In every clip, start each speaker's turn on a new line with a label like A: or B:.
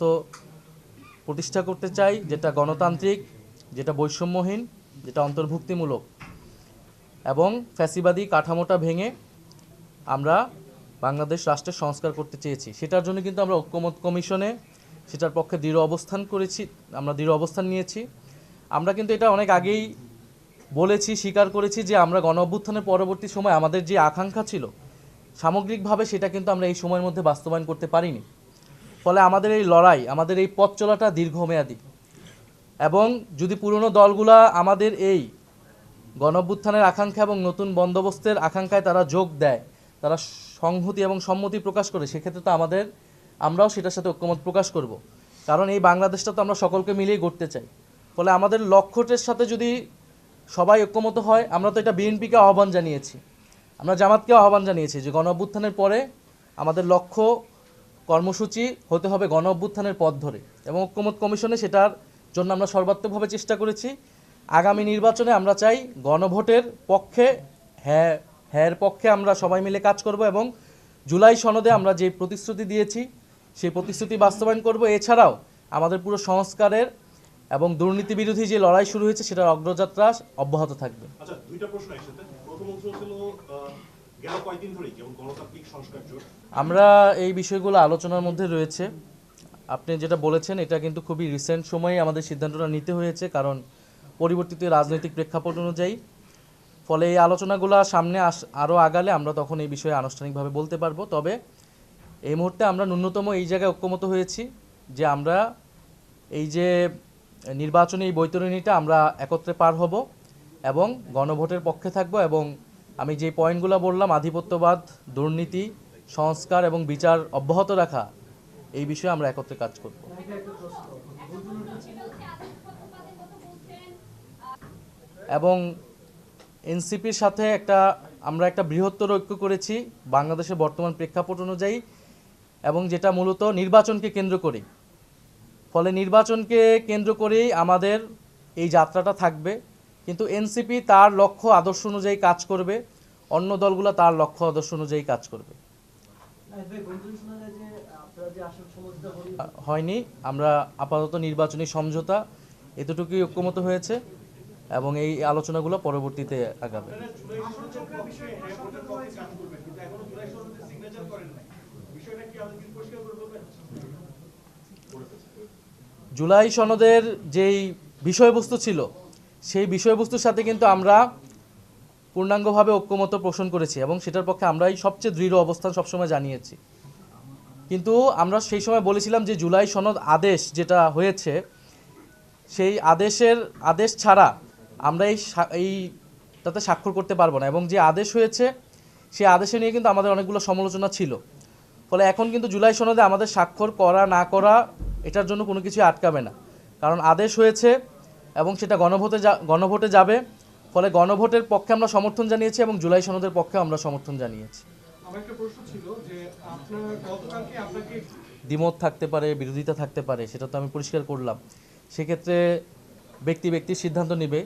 A: ব্যবস্থা প্রতিষ্ঠা করতে চাই, যেটা গণতান্ত্রিক, যেটা বৈষম্যহীন, যেটা অন্তর্ভুক্তিমূলক। এবং ফ্যাসিবাদী কাঠামোটা ভেঙে আমরা বাংলাদেশ রাষ্ট্রের সংস্কার করতে চেয়েছি। সেটার জন্য কিন্তু আমরা ঐক্যমত কমিশনে সেটার পক্ষে দৃঢ় অবস্থান করেছি, আমরা দৃঢ় অবস্থান নিয়েছি। আমরা কিন্তু এটা অনেক আগেই বলেছি, স্বীকার করেছি যে আমরা গণ অভ্যুত্থানের পরবর্তী সময় আমাদের যে আকাঙ্ক্ষা ছিল, সামগ্রিকভাবে সেটা কিন্তু আমরা এই সময়ের মধ্যে বাস্তবায়ন করতে পারিনি। ফলে আমাদের এই লড়াই, আমাদের এই পথ চলাটা দীর্ঘমেয়াদী। এবং যদি পুরনো দলগুলা আমাদের এই গণঅভ্যুত্থানের আকাঙ্ক্ষা এবং নতুন বন্দোবস্তের আকাঙ্ক্ষায় তারা যোগ দেয়, তারা সংহতি এবং সম্মতি প্রকাশ করে, সেক্ষেত্রে তো আমাদের, আমরাও সেটার সাথে ঐক্যমত প্রকাশ করব। কারণ এই বাংলাদেশটা তো আমরা সকলকে মিলেই গড়তে চাই। ফলে আমাদের লক্ষ্যটের সাথে যদি সবাই ঐক্যমত হয়, আমরা তো এটা বিএনপিকে আহ্বান জানিয়েছি। আমরা জামাতকে আহ্বান জানিয়েছি যে গণভ্যুত্থানের পরে আমাদের লক্ষ্য কর্মসূচি হতে হবে গণ অভ্যুত্থানের পথ ধরে এবং ঐক্যমত কমিশনে সেটার জন্য আমরা সর্বাত্মকভাবে চেষ্টা করেছি। আগামী নির্বাচনে আমরা চাই গণভোটের পক্ষে হ্যাঁ হ্যাঁর পক্ষে আমরা সবাই মিলে কাজ করব এবং জুলাই সনদে আমরা যে প্রতিশ্রুতি দিয়েছি, সেই প্রতিশ্রুতি বাস্তবায়ন করব। এছাড়াও আমাদের পুরো সংস্কারের এবং দুর্নীতি বিরোধী যে লড়াই শুরু হয়েছে, সেটার অগ্রযাত্রা অব্যাহত থাকবে।
B: আচ্ছা দুইটা প্রশ্ন একসাথে। প্রথম অংশ হচ্ছিল
A: আমরা এই বিষয়গুলো আলোচনার মধ্যে রয়েছে। আপনি যেটা বলেছেন, এটা কিন্তু খুবই রিসেন্ট সময়ে আমাদের সিদ্ধান্তটা নিতে হয়েছে, কারণ পরিবর্তিত রাজনৈতিক প্রেক্ষাপট অনুযায়ী। ফলে এই আলোচনাগুলো সামনে আস, আরও আগালে আমরা তখন এই বিষয়ে আনুষ্ঠানিকভাবে বলতে পারব। তবে এই মুহূর্তে আমরা ন্যূনতম এই জায়গায় ঐক্যমত হয়েছি যে আমরা এই যে নির্বাচনী এই বৈতরণীটা আমরা একত্রে পার হব এবং গণভোটের পক্ষে থাকব এবং আমি যে পয়েন্টগুলো বললাম, আধিপত্যবাদ, দুর্নীতি, সংস্কার এবং বিচার অব্যাহত রাখা, এই বিষয়ে আমরা একত্রে কাজ করব। এবং এনসিপির সাথে একটা, আমরা একটা বৃহত্তর ঐক্য করেছি, বাংলাদেশের বর্তমান প্রেক্ষাপট অনুযায়ী, এবং যেটা মূলত নির্বাচনকে কেন্দ্র করে। ফলে নির্বাচনকে কেন্দ্র করেই আমাদের এই যাত্রাটা থাকবে। কিন্তু এনসিপি তার লক্ষ্য আদর্শ অনুযায়ী কাজ করবে অন্য দলগুলো তার লক্ষ্য আদর্শ অনুযায়ী কাজ করবে। হয়নি। আমরা আপাতত নির্বাচনী সমঝোতা এতটুকুই ঐক্যমত হয়েছে এবং এই আলোচনাগুলো পরবর্তীতে আগাবে। জুলাই সনদের যেই বিষয়বস্তু ছিল সেই বিষয়বস্তুর সাথে কিন্তু আমরা পূর্ণাঙ্গভাবে ঐক্যমত পোষণ করেছি এবং সেটার পক্ষে আমরাই সবচেয়ে দৃঢ় অবস্থান সবসময় জানিয়েছি। কিন্তু আমরা সেই সময় বলেছিলাম যে জুলাই সনদ আদেশ যেটা হয়েছে, সেই আদেশের, আদেশ ছাড়া আমরা এই এই তাতে স্বাক্ষর করতে পারব না এবং যে আদেশ হয়েছে, সেই আদেশে নিয়ে কিন্তু আমাদের অনেকগুলো সমালোচনা ছিল। ফলে এখন কিন্তু জুলাই সনদে আমাদের স্বাক্ষর করা না করা এটার জন্য কোনো কিছু আটকাবে না। কারণ আদেশ হয়েছে এবং সেটা গণভোটে যা গণভোটে যাবে। ফলে গণভোটের পক্ষে আমরা সমর্থন জানিয়েছি এবং জুলাই সনদের পক্ষে আমরা সমর্থন জানিয়েছি। দ্বিমত থাকতে পারে বিরোধিতা থাকতে পারে সেটা তো আমি পরিষ্কার করলাম। সেক্ষেত্রে ব্যক্তি ব্যক্তির সিদ্ধান্ত নেবে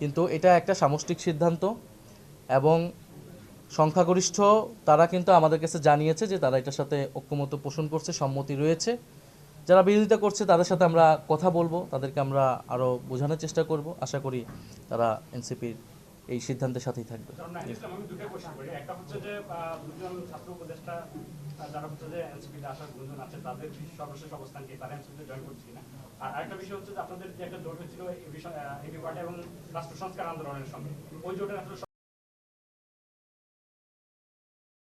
A: কিন্তু এটা একটা সামষ্টিক সিদ্ধান্ত এবং সংখ্যাগরিষ্ঠ তারা কিন্তু আমাদের কাছে জানিয়েছে যে তারা এটার সাথে ঐক্যমত পোষণ করছে সম্মতি রয়েছে। যারা বিরোধিতা করছে, তাদের সাথে আমরা কথা বলব, তাদেরকে আমরা আরও বোঝানোর চেষ্টা করব। আশা করি তারা এনসিপির এই সিদ্ধান্তের সাথেই থাকবে।